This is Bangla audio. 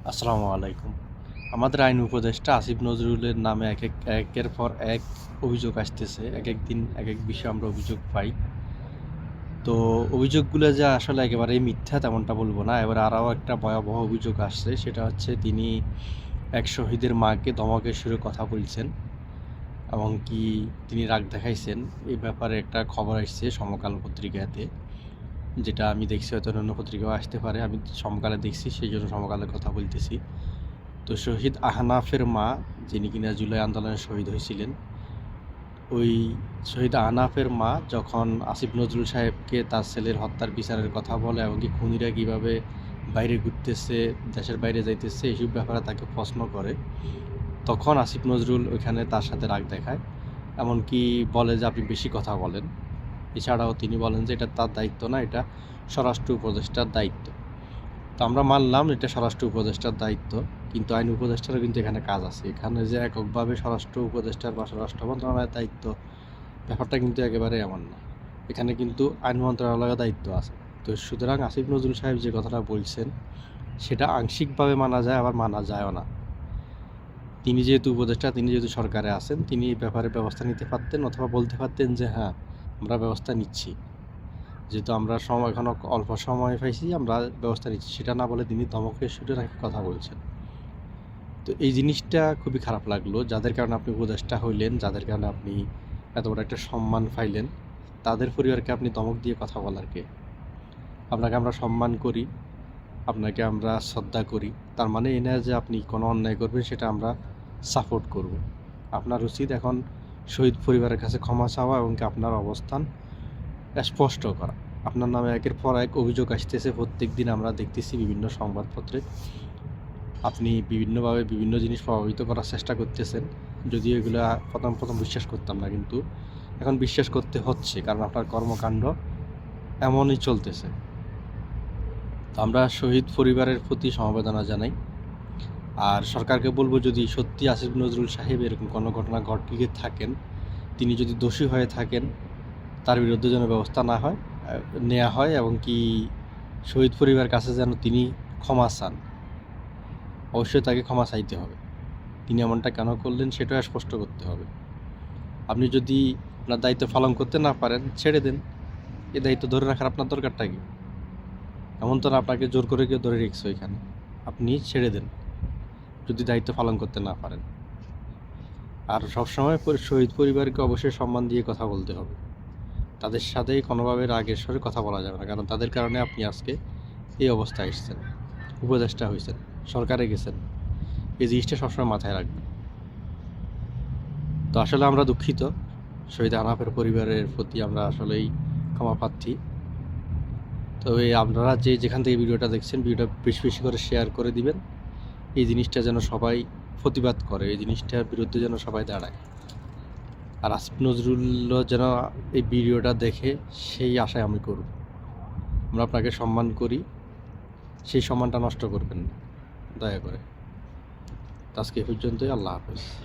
আসসালামু আলাইকুম। আমাদের আইন উপদেষ্টা আসিফ নজরুলের নামে এক এক একের পর এক অভিযোগ আসতেছে। এক এক দিন, এক এক বিষয়ে আমরা অভিযোগ পাই। তো অভিযোগগুলো যে আসলে একেবারেই মিথ্যা তেমনটা বলব না। এবার আরও একটা ভয়াবহ অভিযোগ আসছে। সেটা হচ্ছে তিনি এক শহীদের মাকে ধমকের সুরে কথা বলছেন এবং কি তিনি রাগ দেখাইছেন। এই ব্যাপারে একটা খবর আসছে সমকাল পত্রিকাতে। যেটা আমি দেখছি হয়তো অন্য পত্রিকাও আসতে পারে, আমি সমকালে দেখছি, সেই জন্য সমকালের কথা বলতেছি। তো শহীদ আহনাফের মা, যিনি কিনা জুলাই আন্দোলনে শহীদ হয়েছিলেন, ওই শহীদ আহনাফের মা যখন আসিফ নজরুল সাহেবকে তার ছেলের হত্যার বিচারের কথা বলে এবং কি খুনিরা কীভাবে বাইরে ঘুরতেছে, দেশের বাইরে যাইতেছে এইসব ব্যাপারে তাকে প্রশ্ন করে, তখন আসিফ নজরুল ওইখানে তার সাথে রাগ দেখায়। এমনকি বলে যে, আপনি বেশি কথা বলেন। এছাড়াও তিনি বলেন যে এটা তার দায়িত্ব না, এটা স্বরাষ্ট্র উপদেষ্টার দায়িত্ব। তো আমরা মানলাম এটা স্বরাষ্ট্র উপদেষ্টার দায়িত্ব, কিন্তু আইন উপদেষ্টারও কিন্তু এখানে কাজ আছে। এখানে যে এককভাবে স্বরাষ্ট্র উপদেষ্টার বা স্বরাষ্ট্র মন্ত্রণালয়ের দায়িত্ব, ব্যাপারটা কিন্তু একেবারে এমন না। এখানে কিন্তু আইন মন্ত্রণালয়ের দায়িত্ব আছে। তো সুতরাং আসিফ নজরুল সাহেব যে কথাটা বলছেন, সেটা আংশিকভাবে মানা যায়, আবার মানা যায়ও না। তিনি যেহেতু উপদেষ্টা, তিনি যেহেতু সরকারে আছেন, তিনি এই ব্যাপারে ব্যবস্থা নিতে পারতেন অথবা বলতে পারতেন যে হ্যাঁ আমরা ব্যবস্থা নিচ্ছি। যেহেতু আমরা সময় এখনও অল্প সময় পাইছি, আমরা ব্যবস্থা নিচ্ছি। সেটা না বলে তিনি ধমকের সুরে নাকি কথা বলছেন। তো এই জিনিসটা খুবই খারাপ লাগল। যাদের কারণে আপনি উপদেষ্টা হইলেন, যাদের কারণে আপনি এত বড় একটা সম্মান পাইলেন, তাদের পরিবারকে আপনি ধমক দিয়ে কথা বলার কে? আপনাকে আমরা সম্মান করি, আপনাকে আমরা শ্রদ্ধা করি। তার মানে এই যে আপনি কোনো অন্যায় করবেন, সেটা আমরা সাপোর্ট করব। আপনার উচিত এখন শহীদ পরিবারের কাছে ক্ষমা চাওয়া এবং কি আপনার অবস্থান স্পষ্ট করা। আপনার নামে একের পর এক অভিযোগ আসতেছে। প্রত্যেক দিন আমরা দেখতেছি বিভিন্ন সংবাদপত্রে আপনি বিভিন্নভাবে বিভিন্ন জিনিস প্রভাবিত করার চেষ্টা করতেছেন। যদিও এগুলো প্রথম প্রথম বিশ্বাস করতাম না, কিন্তু এখন বিশ্বাস করতে হচ্ছে, কারণ আপনার কর্মকাণ্ড এমনই চলতেছে। আমরা শহীদ পরিবারের প্রতি সমবেদনা জানাই। আর সরকারকে বলব যদি সত্যি আসিফ নজরুল সাহেব এরকম কোনো ঘটনা ঘটিয়ে থাকেন, তিনি যদি দোষী হয়ে থাকেন, তার বিরুদ্ধে যেন ব্যবস্থা না হয় নেওয়া হয় এবং কি শহীদ পরিবার কাছে যেন তিনি ক্ষমা চান। অবশ্যই তাকে ক্ষমা চাইতে হবে। তিনি এমনটা কেন করলেন সেটাও স্পষ্ট করতে হবে। আপনি যদি আপনার দায়িত্ব পালন করতে না পারেন, ছেড়ে দেন। এ দায়িত্ব ধরে রাখার আপনার দরকারটা কি? এমন তো না, আপনাকে জোর করে কেউ ধরে রেখেছে ওইখানে। আপনি ছেড়ে দেন। যদি দায়িত্ব পালন করতে না পারেন। আর সবসময় শহীদ পরিবারকে অবশ্যই সম্মান দিয়ে কথা বলতে হবে। তাদের সাথে কোনোভাবে রাগের স্বরে কথা বলা যাবে না, কারণ তাদের কারণে আপনি আজকে এই অবস্থায় এসেছেন, উপদেষ্টা হয়েছেন, সরকারে গেছেন। এই জিনিসটা সবসময় মাথায় রাখবেন। তো আসলে আমরা দুঃখিত, শহীদ আনাফের পরিবারের প্রতি আমরা আসলেই ক্ষমা প্রার্থী। তবে আপনারা যে যেখান থেকে ভিডিওটা দেখছেন, ভিডিওটা বেশি বেশি করে শেয়ার করে দিবেন। এই জিনিসটা যেন সবাই প্রতিবাদ করে, এই জিনিসটার বিরুদ্ধে যেন সবাই দাঁড়ায়। আর আসিফ নজরুল যেন এই ভিডিওটা দেখে সেই আশায় আমি করব। আমরা আপনাকে সম্মান করি, সেই সম্মানটা নষ্ট করবেন না। দয়া করে। আজকে পর্যন্তই, আল্লাহ হাফেজ।